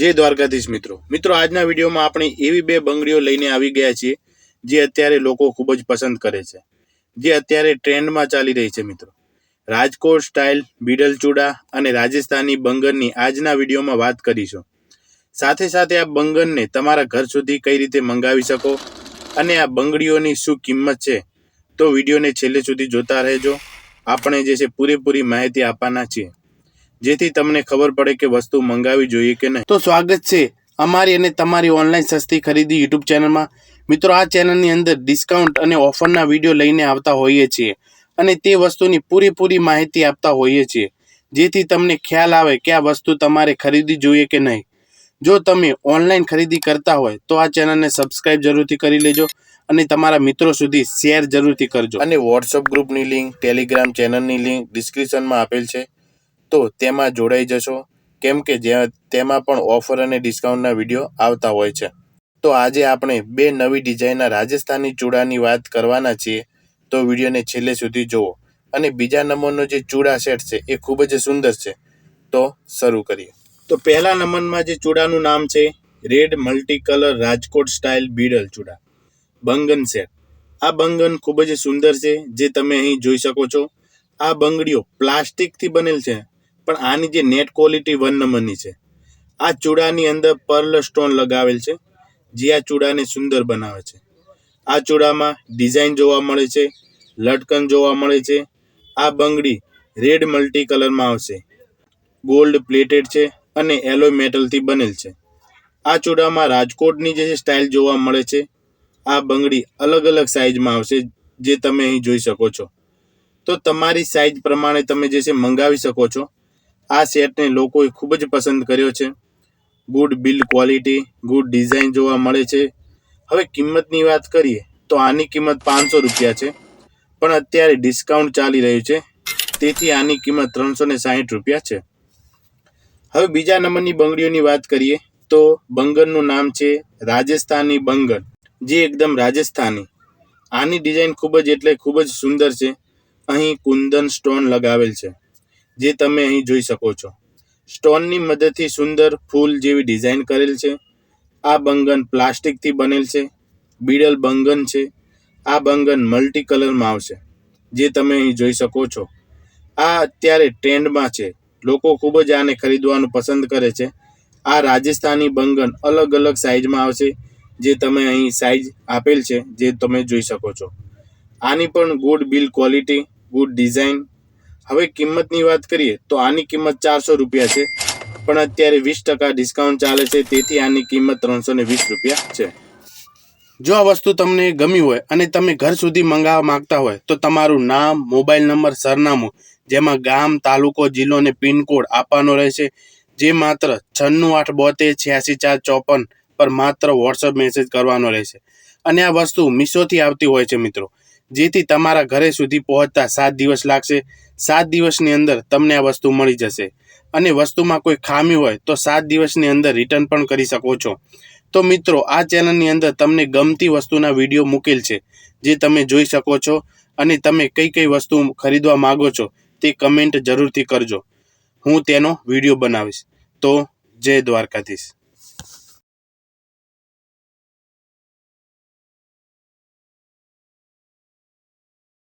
જય દ્વારકાધીશ મિત્રો. મિત્રો, આજના વિડીયોમાં આપણે એવી બે બંગડીઓ લઈને આવી ગયા છીએ જે અત્યારે લોકો ખૂબ જ પસંદ કરે છે. જે અત્યારે ટ્રેન્ડમાં ચાલી રહી છે મિત્રો. રાજકોટ સ્ટાઇલ બીડલ ચૂડા અને રાજસ્થાની બંગરની આજના વિડીયોમાં વાત કરીશું. સાથે સાથે આ બંગરને તમારા ઘર સુધી કઈ રીતે મંગાવી શકો અને આ બંગડીઓની શું કિંમત છે, તો વિડીયોને છેલ્લે સુધી જોતા રહેજો. આપણે જે છે પૂરેપૂરી માહિતી આપવાના છીએ. જેથી તમને ખબર પડે કે વસ્તુ મંગાવી જોઈએ કે નહીં. તો સ્વાગત છે અમારી અને તમારી ઓનલાઈન સસ્તી ખરીદી યુટ્યુબ ચેનલમાં. મિત્રો આ ચેનલની અંદર ડિસ્કાઉન્ટ અને ઓફરના વીડિયો લઈને આવતા હોઈએ છીએ અને તે વસ્તુની પૂરેપૂરી માહિતી આપતા હોઈએ છીએ. જેથી તમને ખ્યાલ આવે કે આ વસ્તુ તમારે ખરીદવી જોઈએ કે નહીં. જો તમે ઓનલાઈન ખરીદી કરતા હોય તો આ ચેનલને સબસ્ક્રાઇબ જરૂરથી કરી લેજો અને તમારા મિત્રો સુધી શેર જરૂરથી કરજો. અને વોટ્સઅપ ગ્રુપની લિંક ટેલિગ્રામ ચેનલની લિંક ડિસ્ક્રિપ્શનમાં આપેલ છે. તો તેમાં જોડાઈ જશો. કેમ કે જ્યાં તેમાં પણ ઓફર અને ડિસ્કાઉન્ટના વીડિયો આવતા હોય છે. તો આજે આપણે બે નવી ડિઝાઇનના રાજસ્થાની ચૂડાની વાત કરવાના છીએ. તો વિડીયોને છેલ્લે સુધી જુઓ અને બીજા નંબરનો જે ચૂડા સેટ છે, એ ખૂબ જ સુંદર છે. તો શરૂ કરીએ. તો પહેલા નંબરમાં જે ચૂડાનું નામ છે, red multi colour Rajkot style bridal Chuda. બંગન set. આ બંગન ખૂબ જ સુંદર છે, જે તમે અહીં જોઈ શકો છો. આ બંગડીઓ પ્લાસ્ટિકથી બનેલ છે. પણ આની જે નેટ ક્વોલિટી વન નંબરની છે, આ ચૂડાની અંદર પર્લ સ્ટોન લગાવેલ છે, જે આ ચૂડાને સુંદર બનાવે છે. આ ચૂડામાં ડિઝાઇન જોવા મળે છે, લટકન જોવા મળે છે, આ બંગડી રેડ મલ્ટી કલરમાં આવશે. ગોલ્ડ પ્લેટેડ છે અને એલોય મેટલથી બનેલ છે. આ ચૂડામાં રાજકોટની જે સ્ટાઇલ જોવા મળે છે, આ બંગડી અલગ અલગ સાઇઝમાં આવશે, જે તમે અહીં જોઈ શકો છો. તો તમારી સાઇઝ પ્રમાણે તમે જે છે મંગાવી શકો છો. આ સેટને લોકોએ ખૂબ જ પસંદ કર્યો છે. Good build quality good design જોવા મળે છે. હવે કિંમતની વાત કરીએ, તો આની કિંમત પાંચસો રૂપિયા છે. પણ અત્યારે ડિસ્કાઉન્ટ ચાલી રહ્યું છે. તેથી આની કિંમત ત્રણસો ને સાહીઠ રૂપિયા છે. હવે બીજા નંબરની બંગડીઓની વાત કરીએ, તો બંગનનું નામ છે રાજસ્થાની બંગન જે એકદમ રાજસ્થાની. આની ડિઝાઇન ખૂબ જ એટલે ખૂબ જ સુંદર છે. અહીં કુંદન સ્ટોન લગાવેલ છે. જે તમે અહીં જોઈ શકો છો. સ્ટોનની મદદથી સુંદર ફૂલ જેવી ડિઝાઇન કરેલ છે. આ બંગન પ્લાસ્ટિકથી બનેલ છે. બીડલ બંગન છે. આ બંગન મલ્ટી કલરમાં આવશે. જે તમે અહીં જોઈ શકો છો. આ અત્યારે ટ્રેન્ડમાં છે. લોકો ખૂબ જ આને ખરીદવાનું પસંદ કરે છે. આ રાજસ્થાની બંગન અલગ અલગ સાઇઝમાં આવશે. જે તમે અહીં સાઇઝ આપેલ છે, જે તમે જોઈ શકો છો. આની પણ good build quality good design હવે કિંમતની વાત કરીએ તો આની કિંમત ચારસો રૂપિયા છે, પણ અત્યારે વીસ ટકા ડિસ્કાઉન્ટ ચાલે છે, તેથી આની કિંમત ત્રણસો ને વીસ રૂપિયા છે. જો આ વસ્તુ તમને ગમી હોય અને તમે ઘર સુધી મંગાવવા માંગતા હોય, તો તમારું નામ, મોબાઈલ નંબર, સરનામું, જેમાં ગામ, તાલુકો, જિલ્લો અને પિનકોડ આપવાનો રહેશે, જે માત્ર છન્નું આઠ બોતેર છ્યાસી ચાર ચોપન પર માત્ર વોટ્સઅપ મેસેજ કરવાનો રહેશે. અને આ વસ્તુ મીશોથી આવતી હોય છે મિત્રો, જેથી તમારા ઘરે સુધી પહોંચતા સાત દિવસ લાગશે સાત દિવસની અંદર તમને આ વસ્તુ મળી જશે. અને વસ્તુમાં કોઈ ખામી હોય તો સાત દિવસની અંદર રિટર્ન પણ કરી શકો છો. તો મિત્રો, આ ચેનલની અંદર તમને ગમતી વસ્તુના વીડિયો મૂકેલ છે, જે તમે જોઈ શકો છો અને તમે કઈ કઈ વસ્તુ ખરીદવા માગો છો તે કમેન્ટ જરૂરથી કરજો. હું તેનો વીડિયો બનાવીશ. તો જય દ્વારકાધીશ.